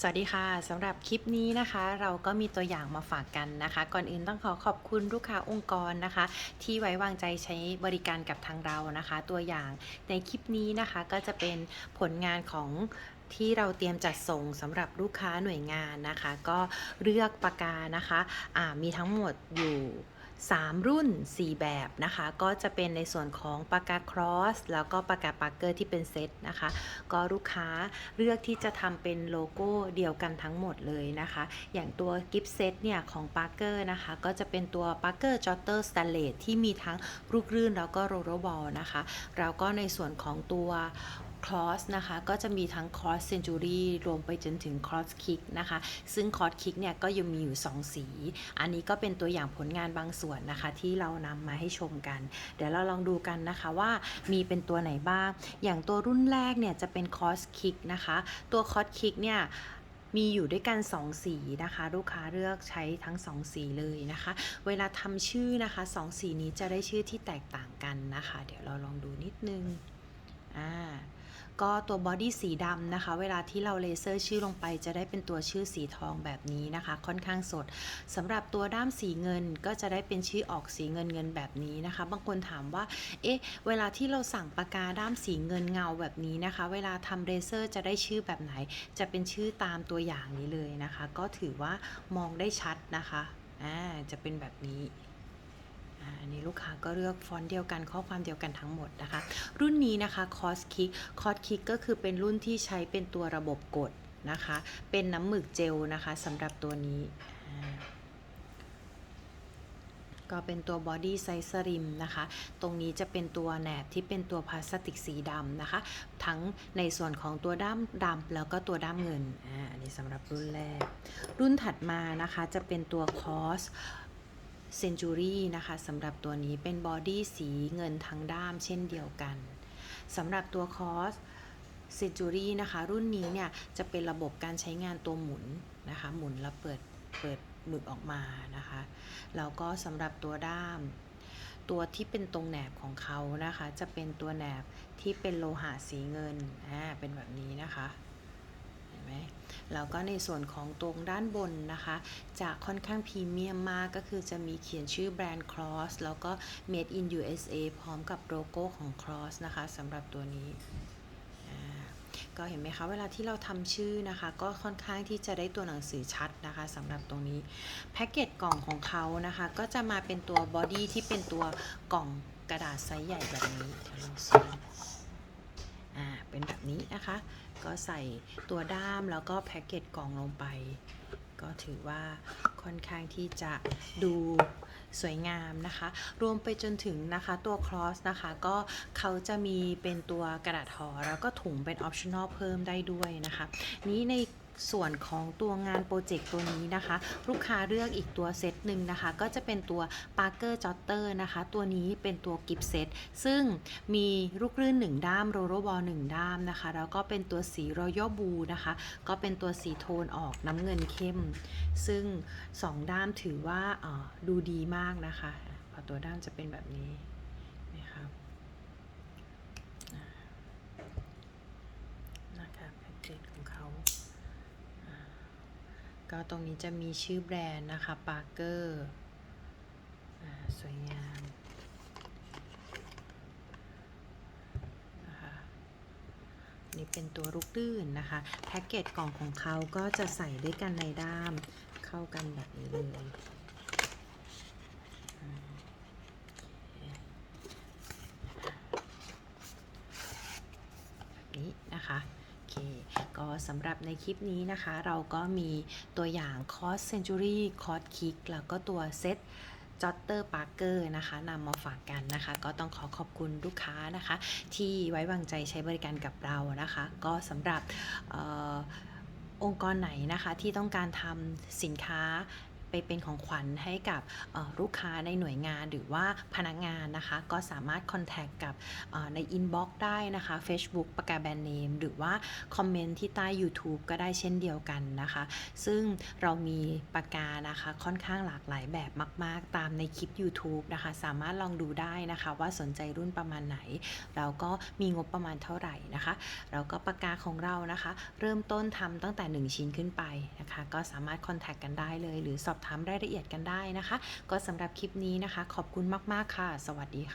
สวัสดีค่ะสำหรับคลิปนี้นะคะ เราก็มีตัวอย่างมาฝากกันนะคะ ก่อนอื่นต้องขอขอบคุณลูกค้าองค์กรนะคะ ที่ไว้วางใจใช้บริการกับทางเรานะคะ ตัวอย่างในคลิปนี้นะคะก็จะเป็นผลงานของที่เราเตรียมจัดส่งสำหรับลูกค้าหน่วยงานนะคะ ก็เลือกปากกานะคะมีทั้งหมดอยู่ 3 รุ่น 4 แบบนะคะ ก็จะเป็นในส่วนของปากกาครอสแล้วก็ปากกาปากเกอร์ที่เป็นเซตนะคะ ก็ลูกค้าเลือกที่จะทำเป็นโลโก้เดียวกันทั้งหมดเลยนะคะ อย่างตัวกิฟต์เซตเนี่ยของ Parker นะคะ ก็จะเป็นตัว Parker Jotter Stainless ที่มีทั้งลูกรื่นแล้วก็โรโรบอลนะคะ แล้วก็ในส่วนของตัว คอสนะคะก็จะมีทั้งคอสเซนจูรี่รวมไปจนถึงคอสคิกนะคะซึ่งคอสคิกเนี่ยก็ยังมีอยู่ 2 สี อันนี้ก็เป็นตัวอย่างผลงานบางส่วนนะคะที่เรานำมาให้ชมกัน เดี๋ยวเราลองดูกันนะคะว่ามีเป็นตัวไหนบ้าง อย่างตัวรุ่นแรกเนี่ยจะเป็นคอสคิกนะคะตัวคอสคิกเนี่ยมีอยู่ด้วยกัน 2 สีนะคะ ลูกค้าเลือกใช้ทั้ง 2 สีเลยนะคะ เวลาทำชื่อนะคะ 2 สีนี้จะได้ชื่อที่แตกต่างกันนะคะ เดี๋ยวเราลองดูนิดนึง อ่าก็ตัวบอดี้สีดำนะคะ เวลาที่เราเลเซอร์ชื่อลงไป จะได้เป็นตัวชื่อสีทองแบบนี้นะคะ ค่อนข้างสดสำหรับตัวด้ามสีเงินก็จะได้เป็นชื่อออกสีเงินเงินแบบนี้นะคะ บางคนถามว่า เอ๊ะ เวลาที่เราสั่งปากกาด้ามสีเงินเงาแบบนี้นะคะ เวลาทำเลเซอร์จะได้ชื่อแบบไหน จะเป็นชื่อตามตัวอย่างนี้เลยนะคะ ก็ถือว่ามองได้ชัดนะคะอ่าจะเป็นแบบนี้อ่าอันนี้ ลูกค้าก็เลือกฟอนต์เดียวกันข้อความเดียวกันทั้งหมดนะคะ รุ่นนี้นะคะคอสคิกคอสคิกก็คือเป็นรุ่นที่ใช้เป็นตัวระบบกดนะคะ เป็นน้ำหมึกเจลนะคะสำหรับตัวนี้ก็เป็นตัวบอดี้ไซส์สริมนะคะ ตรงนี้จะเป็นตัวแหนบที่เป็นตัวพลาสติกสีดำนะคะ ทั้งในส่วนของตัวด้ามดำแล้วก็ตัวด้ามเงิน อ่า อันนี้สำหรับรุ่นแรก รุ่นถัดมานะคะจะเป็นตัวคอส เซนจูรี่นะคะสำหรับตัวนี้เป็นบอดี้สีเงินทั้งด้ามเช่นเดียวกันสำหรับตัวคอสเซนจูรี่นะคะ รุ่นนี้เนี่ยจะเป็นระบบการใช้งานตัวหมุนนะคะ หมุนแล้วเปิดเปิดหมึกออกมานะคะแล้วก็สำหรับตัวด้าม ตัวที่เป็นตรงแหนบของเขานะคะ จะเป็นตัวแหนบที่เป็นโลหะสีเงินอ่าเป็นแบบนี้นะคะ ไหมแล้วก็ในส่วนของตรงด้านบนนะคะ จะค่อนข้างพรีเมียมมากก็คือจะมีเขียนชื่อแบรนด์ Cross แล้วก็ Made in USA พร้อมกับโลโก้ของ Cross นะคะสำหรับตัวนี้ก็เห็นไหมคะเวลาที่เราทำชื่อนะคะ ก็ค่อนข้างที่จะได้ตัวหนังสือชัดนะคะสำหรับตรงนี้แพ็กเกจกล่องของเขานะคะ ก็จะมาเป็นตัวบอดี้ที่เป็นตัวกล่องกระดาษไซส์ใหญ่แบบนี้ อ่าเป็นแบบนี้นะคะ ก็ใส่ตัวด้ามแล้วก็แพ็กเกจกล่องลงไป ก็ถือว่าค่อนข้างที่จะดูสวยงามนะคะ รวมไปจนถึงนะคะตัวคลอสนะคะ ก็เขาจะมีเป็นตัวกระดาษห่อแล้วก็ถุงเป็นออปชั่นอลเพิ่มได้ด้วยนะคะ นี้ใน ส่วนของตัวงานโปรเจกต์ตัวนี้นะคะ ลูกค้าเลือกอีกตัวเซตหนึ่งนะคะ ก็จะเป็นตัว Parker Jotter นะคะ ตัวนี้เป็นตัวกิฟเซตซึ่งมีลูกรื่น 1 ด้ามโรโรบอล1ด้ามนะคะ แล้วก็เป็นตัวสีรอยัลบูนะคะ ก็เป็นตัวสีโทนออกน้ำเงินเข้ม ซึ่ง 2 ด้ามถือว่าดูดีมากนะคะพอตัวด้ามจะเป็นแบบนี้นะครับนะคะแพ็กเกจของเขา ก็ตรงนี้จะมีชื่อแบรนด์นะคะ Parker อ่าสวยงามนี่เป็นตัวลูกตื้นนะคะ แพ็กเกจกล่องของเขาก็จะใส่ด้วยกันในด้ามเข้ากันแบบนี้เลยนี้นะคะ เคก็สำหรับในคลิปนี้นะคะ เราก็มีตัวอย่างคอ s เซน t u รี่คอ s คิกแล้วก็ตัวเซตจอตเตอร์ปาร์เกอร์นะคะนำมาฝากกันนะคะ ก็ต้องขอขอบคุณลูกค้านะคะ ที่ไว้วางใจใช้บริการกับเรานะคะ ก็สำหรับอองค์กรไหนนะคะที่ต้องการทำสินค้า เป็นของขวัญให้กับลูกค้าในหน่วยงานหรือว่าพนักงานนะคะ ก็สามารถคอนแทคกับในอินบ็อกซ์ได้นะคะ Facebook ปากกาแบรนด์เนมหรือว่าคอมเมนต์ที่ใต้ YouTube ก็ได้เช่นเดียวกันนะคะ ซึ่งเรามีปากกานะคะค่อนข้างหลากหลายแบบมากๆ ตามในคลิป YouTube นะคะ สามารถลองดูได้นะคะว่าสนใจรุ่นประมาณไหนเราก็มีงบประมาณเท่าไหร่นะคะ แล้วก็ปากกาของเรานะคะ เริ่มต้นทำตั้งแต่ 1 ชิ้นขึ้นไปนะคะ ก็สามารถคอนแทคกันได้เลยหรือสอบถามรายละเอียดกันได้นะคะ ก็สำหรับคลิปนี้นะคะ ขอบคุณมาก ๆ ค่ะ สวัสดีค่ะ